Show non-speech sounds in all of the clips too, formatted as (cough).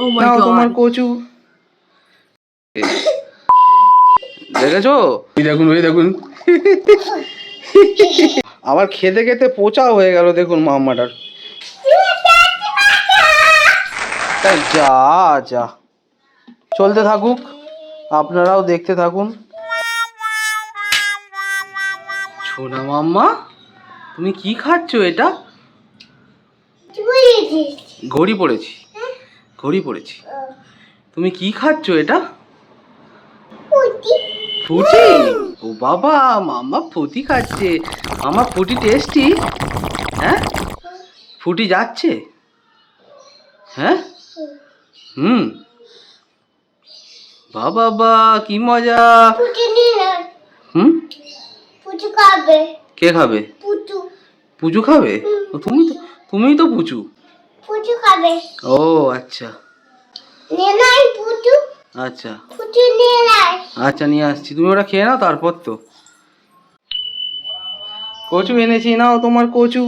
Oh নাও তোমার কচু। দেখেছ? এই দেখুন ওই দেখুন। আবার খেতে খেতে পোচা হয়ে গেল দেখুন মাম্মাটার তা যা যা। চলতে থাকুক আপনারাও দেখতে থাকুন। ছোনা মাম্মা তুমি কি খাচ্ছ এটা? ঘড়ি পড়েছি। ঘড়ি পড়েছি। তুমি কি খাচ্ছ এটা? ফুটি ও বাবা মাম্মা ফুটি খাচ্ছে। মামা ফুটি টেস্টি হ্যাঁ? ফুটি যাচ্ছে? হ্যাঁ? হুম। বাবা বা কি মজা। হুম? পুচু খাবে। কে খাবে? পুচু। পুজু খাবে? তুমি তো তুমিই তো পুচু। পুচু খাবে। ও আচ্ছা। নিয়ে নাই পুচু। আচ্ছা। পুচু নিয়ে নাই আচ্ছা নিয়ে আসছি। তুমি ওটা খেয়ে নাও তারপর তো। কচু এনেছি নাও তোমার কচু।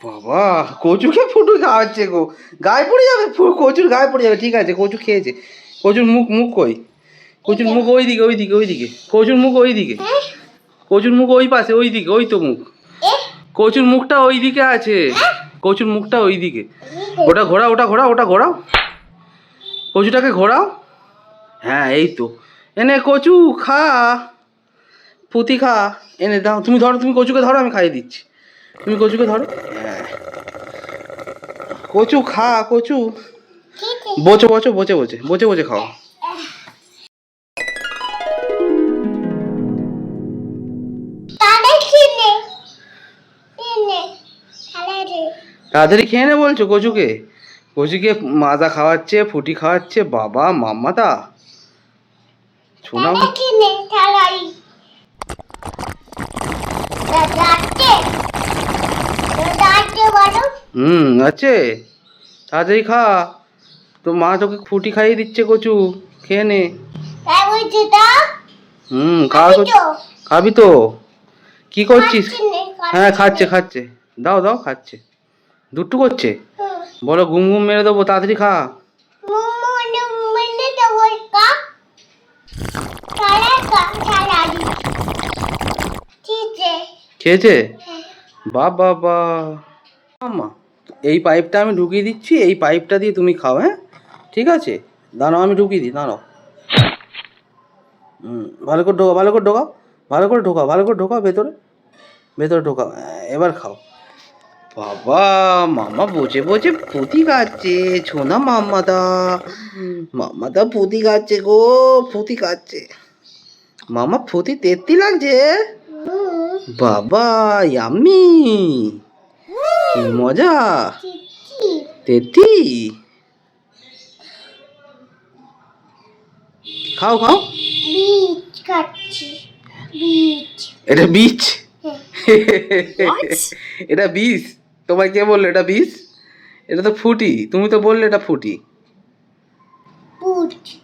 বাবা কচুকে ফুটু খাওয়াচ্ছে গো। গায়ে পড়ে যাবে কচুর গায়ে পড়ে যাবে। ঠিক আছে কচু খেয়েছে। কচুর মুখ মুখ কই কচুর মুখ ওই দিকে ওই দিকে ওই দিকে কচুর মুখ ওই দিকে কচুর মুখ ওই পাশে ওই দিকে ওই তো মুখ। কচুর মুখটা ওই দিকে আছে কচুর মুখটা ওই দিকে ওটা ঘোরা ওটা ঘোরা ওটা ঘোরাও। কচুটাকে ঘোরাও। হ্যাঁ এই তো। এনে কচু খা পুতি খা। এনে দাও তুমি ধরো তুমি কচুকে ধরো আমি খাইয়ে দিচ্ছি। তুমি কচুকে ধরো। হ্যাঁ। কচু খা কচু। বোচো বোচো বোচে বোচে বোচে বোচে খাও। তাড়াতাড়ি খেয়ে নে বলছো কচুকে। কচুকে মাজা খাওয়াচ্ছে ফুটি খাওয়াচ্ছে বাবা দাঁড়াচ্ছে বলো। হুম আছে। তাড়াতাড়ি খা। তো মা তোকে ফুটি খাইয়ে দিচ্ছে কচু। খেয়ে নে। হুম খাওয়া খাবি তো? কি করছিস? হ্যাঁ খাচ্ছে খাচ্ছে। দাও দাও খাচ্ছে। দুট্টু করছে? বলো ঘুম ঘুম মেরে দেবো তাড়াতাড়ি খা। খেয়েছে। বা বা বা আম্মা এই পাইপটা আমি ঢুকিয়ে দিচ্ছি এই পাইপটা দিয়ে তুমি খাও হ্যাঁ? ঠিক আছে? দাঁড়াও আমি ঢুকিয়ে দিই দাঁড়াও। হুম ভালো করে ঢোকাও ভালো করে ঢোকাও ভালো করে ঢোকাও ভালো করে ঢোকাও ভেতরে ভেতরে ঢোকাও হ্যাঁ, এবার খাও। বাবা মামা বসে বসে পুঁতি খাচ্ছে ছোনা মাম্মাদা মাম্মাদা পুঁতি খাচ্ছে গো পুঁতি খাচ্ছে। মামা পুঁতি তেত্তি লাগছে? বাবা ইয়াম্মি। কি মজা। তেত্তি। খাও খাও। বীজ খাচ্ছি বীজ। এটা বীজ। (laughs) এটা বীজ। তোমায় কে বলল এটা বীজ এটা তো ফুটি। তুমি তো বললে এটা ফুটি।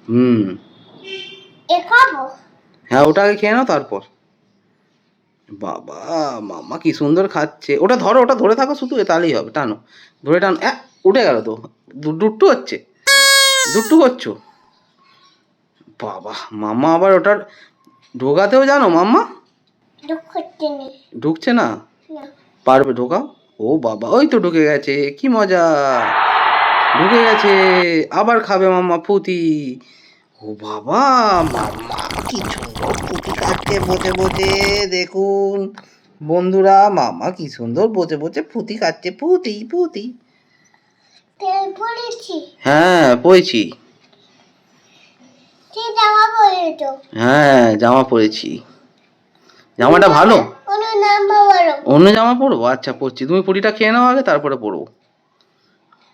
হুম। হ্যাঁ ওটা আগে খেয়ে নাও তারপর। বাবা মামা কি সুন্দর খাচ্ছে। ওটা ধরো ওটা ধরে থাকো শুধু তাহলেই হবে টানো। ধরে টানো অ্যা, উঠে গেল তো। দুট্টু হচ্ছে? দুট্টু করছ? বাবা মামা আবার ওটার ঢোকাতেও জানো মাম্মা? ঢুকছে না? না। পারবে ঢোকাও। ও বাবা ওই তো ঢুকে গেছে কি মজা। ঢুকে গেছে আবার খাবে মাম্মা ফুতি। ও বাবা মাম্মা কি সুন্দর ফুটি খাচ্ছে বসে বসে দেখুন। বন্ধুরা মামা কি সুন্দর বসে বসে ফুটি খাচ্ছে তেল পড়েছি। হ্যাঁ পড়েছি। হ্যাঁ জামা পরেছি। জামাটা ভালো? অন্য জামা পরবো? আচ্ছা পরছি। তুমি পুরিটা খেয়ে নাও আগে তারপরে পরবো।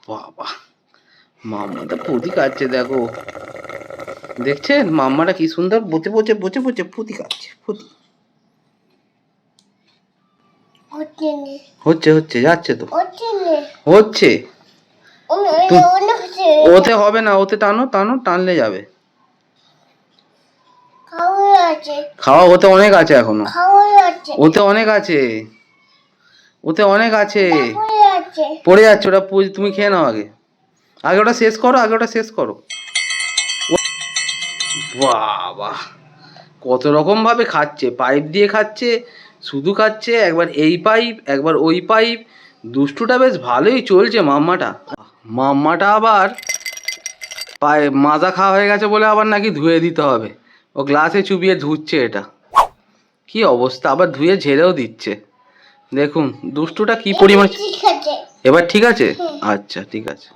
বাবা মাম্মাটা পুঁতি কাটছে দেখো। দেখছেন? মাম্মাটা কি সুন্দর? বসে বসে বসে বসে পুঁতি কাটছে পুঁতি হচ্ছে হচ্ছে যাচ্ছে তো। তো- হচ্ছে। ওতে হবে না ওতে টানো টানো টানলে যাবে। খাওয়া ওতে অনেক আছে এখনও। ওতে অনেক আছে। ওতে অনেক আছে। পড়ে যাচ্ছে ওটা তুমি খেয়ে নাও আগে। আগে ওটা শেষ করো আগে ওটা শেষ করো। বাবা কত রকম ভাবে খাচ্ছে। পাইপ দিয়ে খাচ্ছে শুধু খাচ্ছে একবার এই পাইপ একবার ওই পাইপ। দুষ্টুটা বেশ ভালোই চলছে মাম্মাটা। মাম্মাটা আবার পায়ে মাজা খাওয়া হয়ে গেছে বলে আবার নাকি ধুয়ে দিতে হবে। ও গ্লাসে চুবিয়ে ধুচ্ছে এটা। কি অবস্থা? আবার ধুয়ে ঝেড়েও দিচ্ছে। দেখুন দুষ্টুটা কি পরিমাণ এবার ঠিক আছে? আচ্ছা ঠিক আছে।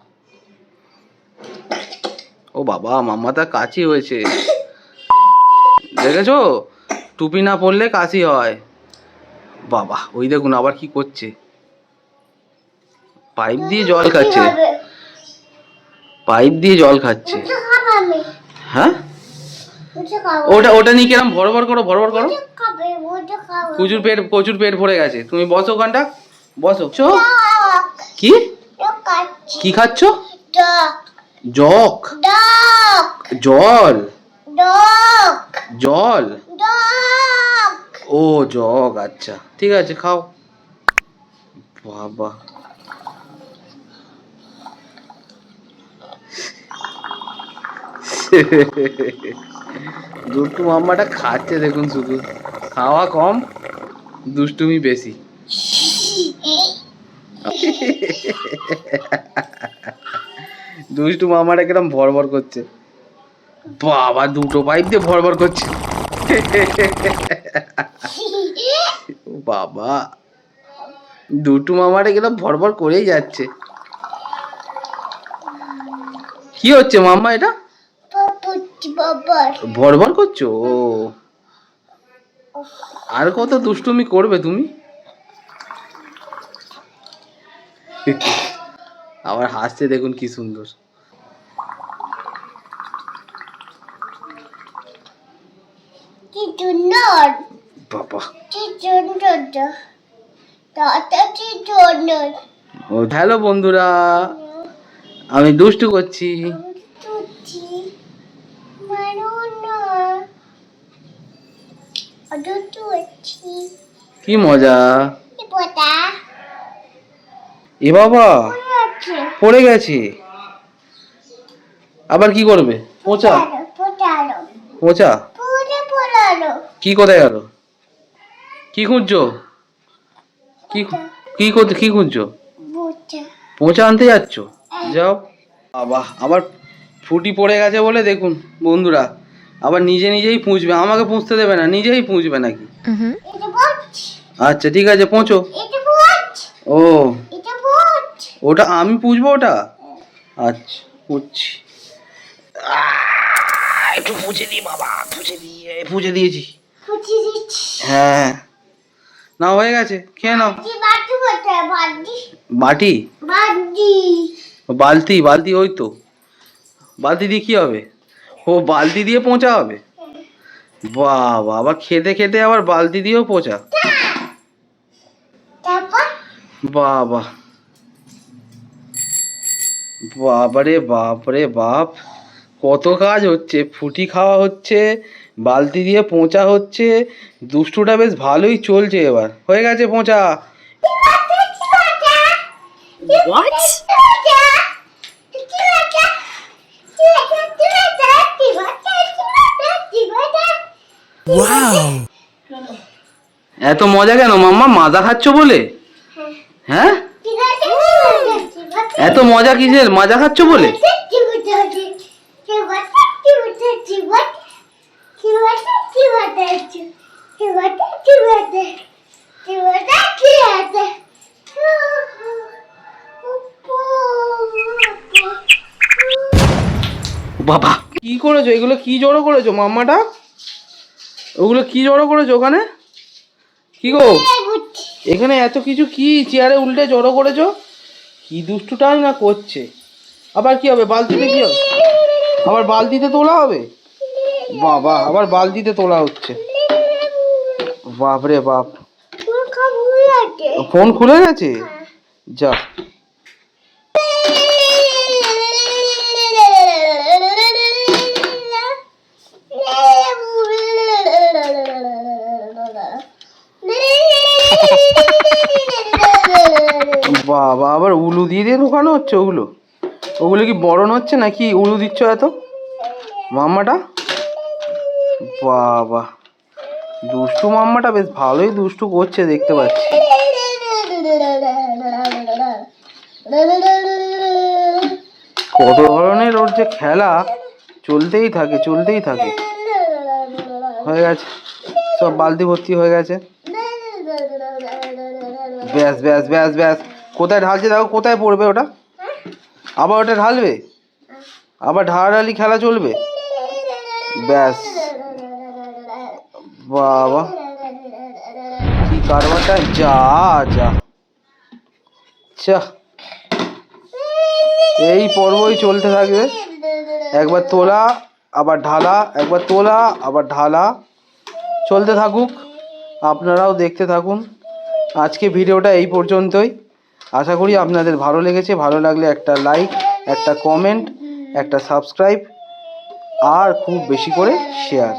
ও বাবা মাম্মা তা কাশি হয়েছে। দেখেছ? টুপি না পরলে কাশি হয়। বাবা ওই দেখুন আবার কি করছে। পাইপ দিয়ে জল খাচ্ছে। পাইপ দিয়ে জল খাচ্ছে। হ্যাঁ? ওটা ওটা নিয়ে কেরম ভর ভর করো ভর ভর করো? প্রচুর পেট প্রচুর পেট ভরে গেছে। তুমি বসো ওখানটা। বসো। কি? কি খাচ্ছ? জক। জল। জল। ও জগ আচ্ছা। ঠিক আছে খাও। বাবা। (laughs) দুষ্টু মাম্মাটা খাচ্ছে দেখুন শুধু। খাওয়া কম, দুষ্টুমি বেশি। দুষ্টু মামাটা কিরম ভর ভর করছে। বাবা, দুটো পাইপ দিয়ে ভর ভর করছে বাবা। দুটু মামাটা কিরম ভর ভর করেই যাচ্ছে। কি হচ্ছে মাম্মা এটা? ভর করছ? ও। আর কত দুষ্টুমি করবে তুমি? আবার হাসছে দেখুন কি সুন্দর। কি সুন্দর। বাবা। কি সুন্দর দাদা কি সুন্দর। ও হ্যালো বন্ধুরা। আমি দুষ্টু করছি তুচি মারো না অদু তুচি কি মজা? এ বাবা পড়ে গেছে। আবার কি করবে? পোচা? পোচা? কি কোথায় গেল? কি খুঁজছো? কি কি করতে কি খুঁজছো? পোঁচা। আনতে যাচ্ছ? যাও। বাবা আবার ফুটি পড়ে গেছে বলে দেখুন বন্ধুরা। আবার নিজে নিজেই পুঁছবে আমাকে পুঁছতে দেবে না নিজেই পুঁছবে নাকি? আচ্ছা ঠিক আছে পৌঁছো। ও। ওটা আমি পুষবো ওটা? আচ্ছা পুষছি একটু পুষে দিই বাবা পুষে দিয়ে পুষে দিয়েছি। হ্যাঁ না হয়ে গেছে খেয়ে নাও। বাটি বলতে বালতি ওই তো। বালতি দিয়ে কি হবে? ও বালতি দিয়ে পৌঁছা হবে? বাবা আবার খেতে খেতে আবার বালতি দিয়েও পচা। বাবা। বাবারে বাপরে বাপ। কত কাজ হচ্ছে ফুটি খাওয়া হচ্ছে বালতি দিয়ে পোঁচা হচ্ছে দুষ্টুটা বেশ ভালোই চলছে এবার। হয়ে গেছে পোঁচা। (laughs) এত মজা কেন মাম্মা? মাজা খাচ্ছ বলে? হ্যাঁ? এত মজা কিসের? মাজা খাচ্ছ বলে? বাবা। কি করেছ? এগুলো কি জড়ো করেছ, মাম্মাটা? ওগুলো কি জড়ো করেছ ওখানে? কি গো? এখানে এত কিছু কি চেয়ারে উল্টে জড়ো করেছ? কি দুষ্টুটাই না করছে? আবার কি হবে? বালতিতে কি হবে? আবার বালতিতে তোলা হবে? বাবা আবার বালতিতে তোলা হচ্ছে। বাপরে বাপ। ফোন খুলে গেছে? যা। বাবা, আবার উলু দিয়ে দিয়ে ঢোকানো হচ্ছে ওগুলো? ওগুলো কি বরণ হচ্ছে নাকি উলু দিচ্ছ এত? মাম্মাটা? বাবা, দুষ্টু মাম্মাটা বেশ ভালোই দুষ্টু করছে দেখতে পাচ্ছি। কত ধরনের ওর যে খেলা, চলতেই থাকে চলতেই থাকে। হয়ে গেছে, সব বালতি ভর্তি হয়ে গেছে। ব্যাস ব্যাস ব্যাস ব্যাস। কোথায় ঢালছে দেখো, কোথায় পড়বে ওটা? আবার ওটা ঢালবে? আবার ঢালাঢালি খেলা চলবে? ব্যাস। বাবা। কি কারবারটা যা যা। এই পর্বই চলতে থাকবে। একবার তোলা, আবার ঢালা, একবার তোলা, আবার ঢালা। চলতে থাকুক। আপনারাও দেখতে থাকুন। আজকে ভিডিওটা এই পর্যন্তই। আশা করি আপনাদের ভালো লেগেছে, ভালো লাগলে একটা লাইক একটা কমেন্ট একটা সাবস্ক্রাইব আর খুব বেশি করে শেয়ার